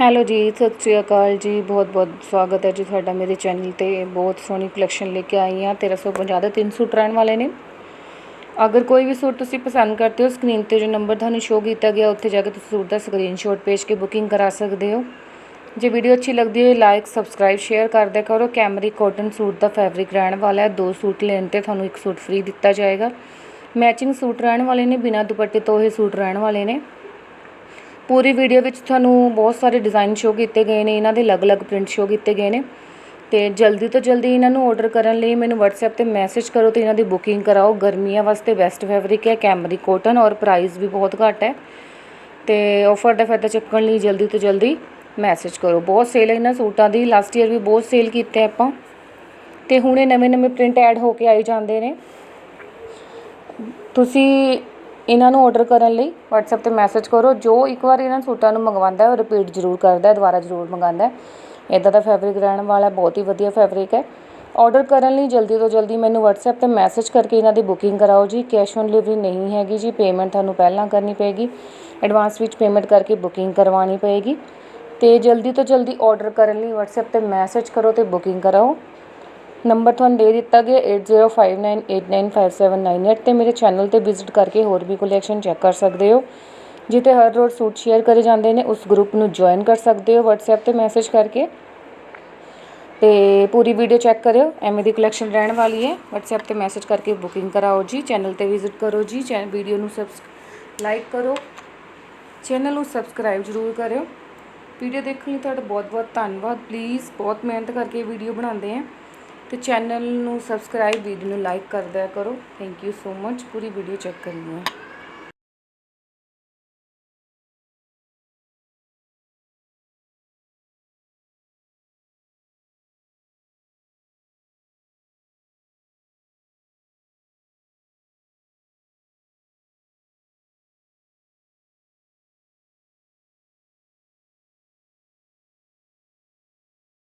Hello ਜੀ, ਸਤਿ ਸ਼੍ਰੀ ਅਕਾਲ ਜੀ, ਬਹੁਤ ਬਹੁਤ ਸਵਾਗਤ ਹੈ ਜੀ ਤੁਹਾਡਾ ਮੇਰੇ ਚੈਨਲ ਤੇ। ਬਹੁਤ ਸੋਹਣੀ ਕਲੈਕਸ਼ਨ ਲੈ ਕੇ ਆਈ ਹਾਂ 1350 ਦੇ ਤਿੰਨ ਸੂਟ ਰਹਿਣ ਵਾਲੇ ਨੇ। ਅਗਰ ਕੋਈ ਵੀ ਸੂਟ ਤੁਸੀਂ ਪਸੰਦ ਕਰਦੇ ਹੋ, ਸਕਰੀਨ ਤੇ ਜੋ ਨੰਬਰ ਤੁਹਾਨੂੰ ਸ਼ੋ ਕੀਤਾ ਗਿਆ, ਉੱਥੇ ਜਾ ਕੇ ਤੁਸੀਂ ਸੂਟ ਦਾ ਸਕਰੀਨਸ਼ਾਟ ਭੇਜ ਕੇ ਬੁਕਿੰਗ ਕਰਾ ਸਕਦੇ ਹੋ। ਜੇ ਵੀਡੀਓ ਅੱਛੀ ਲੱਗਦੀ ਹੋਵੇ ਲਾਈਕ ਸਬਸਕ੍ਰਾਈਬ ਸ਼ੇਅਰ ਕਰਦਿਆ ਕਰੋ। ਕੈਮਰੀ ਕਾਟਨ ਸੂਟ ਦਾ ਫੈਬਰਿਕ ਰਹਿਣ ਵਾਲਾ ਹੈ, ਦੋ ਸੂਟ ਲੈਣ ਤੇ ਤੁਹਾਨੂੰ ਇੱਕ ਸੂਟ ਫ੍ਰੀ ਦਿੱਤਾ ਜਾਏਗਾ। ਮੈਚਿੰਗ ਸੂਟ ਰਹਿਣ ਵਾਲੇ ਨੇ, ਬਿਨਾਂ ਦੁਪੱਟੇ ਤੋਂ ਇਹ ਸੂਟ ਰਹਿਣ ਵਾਲੇ ਨੇ। ਪੂਰੀ ਵੀਡੀਓ ਵਿੱਚ ਤੁਹਾਨੂੰ ਬਹੁਤ ਸਾਰੇ ਡਿਜ਼ਾਈਨ ਸ਼ੋ ਕੀਤੇ ਗਏ ਨੇ, ਇਹਨਾਂ ਦੇ ਅਲੱਗ-ਅਲੱਗ ਪ੍ਰਿੰਟ ਸ਼ੋ ਕੀਤੇ ਗਏ ਨੇ। ਤੇ ਜਲਦੀ ਤੋਂ ਜਲਦੀ ਇਹਨਾਂ ਨੂੰ ਆਰਡਰ ਕਰਨ ਲਈ ਮੈਨੂੰ WhatsApp ਤੇ ਮੈਸੇਜ ਕਰੋ ਤੇ ਇਹਨਾਂ ਦੀ ਬੁਕਿੰਗ ਕਰਾਓ। ਗਰਮੀਆਂ ਵਾਸਤੇ ਬੈਸਟ ਫੈਬਰਿਕ ਹੈ ਕੈਮਰੀ ਕਾਟਨ ਔਰ ਪ੍ਰਾਈਸ ਵੀ ਬਹੁਤ ਘੱਟ ਹੈ। ਤੇ ਆਫਰ ਦਾ ਫਾਇਦਾ ਚੱਕਣ ਲਈ ਜਲਦੀ ਤੋਂ ਜਲਦੀ ਮੈਸੇਜ ਕਰੋ। ਬਹੁਤ ਸੇਲ ਹੈ ਇਹਨਾਂ ਸੂਟਾਂ ਦੀ। ਲਾਸਟ ਈਅਰ ਵੀ ਬਹੁਤ ਸੇਲ ਕੀਤੇ ਆਪਾਂ। ਤੇ ਹੁਣ ਇਹ ਨਵੇਂ-ਨਵੇਂ ਪ੍ਰਿੰਟ ਐਡ ਹੋ ਕੇ ਆਈ ਜਾਂਦੇ ਨੇ। ਤੁਸੀਂ ਇਹਨਾਂ ਨੂੰ ਔਡਰ ਕਰਨ ਲਈ ਵਟਸਐਪ ਤੇ ਮੈਸੇਜ ਕਰੋ। ਜੋ ਇੱਕ ਵਾਰ ਇਹਨਾਂ ਸੂਟਾਂ ਨੂੰ ਮੰਗਵਾਉਂਦਾ ਉਹ ਰਿਪੀਟ ਜ਼ਰੂਰ ਕਰਦਾ ਦੁਬਾਰਾ ਜ਼ਰੂਰ ਮੰਗਵਾਉਂਦਾ ਇੱਦਾਂ ਦਾ ਫੈਬਰਿਕ ਰਹਿਣ ਵਾਲਾ ਬਹੁਤ ਹੀ ਵਧੀਆ ਫੈਬਰਿਕ ਹੈ। ਔਡਰ ਕਰਨ ਲਈ ਜਲਦੀ ਤੋਂ ਜਲਦੀ ਮੈਨੂੰ ਵਟਸਐਪ ਤੇ ਮੈਸੇਜ ਕਰਕੇ ਇਹਨਾਂ ਦੀ ਬੁਕਿੰਗ ਕਰਾਓ ਜੀ। ਕੈਸ਼ ਔਨ ਡਿਲੀਵਰੀ ਨਹੀਂ ਹੈਗੀ ਜੀ ਪੇਮੈਂਟ ਤੁਹਾਨੂੰ ਪਹਿਲਾਂ ਕਰਨੀ ਪਏਗੀ। ਐਡਵਾਂਸ ਵਿੱਚ ਪੇਮੈਂਟ ਕਰਕੇ ਬੁਕਿੰਗ ਕਰਵਾਉਣੀ ਪਏਗੀ। ਅਤੇ ਜਲਦੀ ਤੋਂ ਜਲਦੀ ਔਡਰ ਕਰਨ ਲਈ ਵਟਸਐਪ ਤੇ ਮੈਸੇਜ ਕਰੋ ਅਤੇ ਬੁਕਿੰਗ ਕਰਾਓ। ਨੰਬਰ ਤੁਹਾਨੂੰ ਦੇ ਦਿੱਤਾ ਗਿਆ 8059895798 ਤੇ ਮੇਰੇ ਚੈਨਲ ਤੇ ਵਿਜ਼ਿਟ ਕਰਕੇ ਹੋਰ ਵੀ ਕਲੈਕਸ਼ਨ ਚੈੱਕ ਕਰ ਸਕਦੇ ਹੋ। ਜਿੱਥੇ ਹਰ ਰੋਜ਼ ਸੂਟ ਸ਼ੇਅਰ ਕਰੇ ਜਾਂਦੇ ਨੇ, ਉਸ ਗਰੁੱਪ ਨੂੰ ਜੁਆਇਨ ਕਰ ਸਕਦੇ ਹੋ WhatsApp ਤੇ ਮੈਸੇਜ ਕਰਕੇ। ਤੇ ਪੂਰੀ ਵੀਡੀਓ ਚੈੱਕ ਕਰਿਓ, ਐਵੇਂ ਦੀ ਕਲੈਕਸ਼ਨ ਰਹਿਣ ਵਾਲੀ ਹੈ। WhatsApp ਤੇ ਮੈਸੇਜ ਕਰਕੇ ਬੁਕਿੰਗ ਕਰਾਓ ਜੀ ਚੈਨਲ ਤੇ ਵਿਜ਼ਿਟ ਕਰੋ ਜੀ ਚੈਨਲ ਵੀਡੀਓ ਨੂੰ ਸਬਸ ਲਾਈਕ ਕਰੋ। ਚੈਨਲ ਨੂੰ ਸਬਸਕ੍ਰਾਈਬ ਜ਼ਰੂਰ ਕਰਿਓ। ਵੀਡੀਓ ਦੇਖਣ ਲਈ ਤੁਹਾਡਾ ਬਹੁਤ-ਬਹੁਤ ਧੰਨਵਾਦ। ਪਲੀਜ਼ ਬਹੁਤ ਮਿਹਨਤ ਕਰਕੇ ਵੀਡੀਓ ਬਣਾਉਂਦੇ ਆ। ਤੇ ਚੈਨਲ ਨੂੰ ਸਬਸਕ੍ਰਾਈਬ ਵੀਡੀਓ ਨੂੰ ਲਾਈਕ ਕਰ ਦਿਆ ਕਰੋ। ਥੈਂਕ ਯੂ ਸੋ ਮਚ ਪੂਰੀ ਵੀਡੀਓ ਚੈੱਕ ਕਰਨੀ ਹੈ।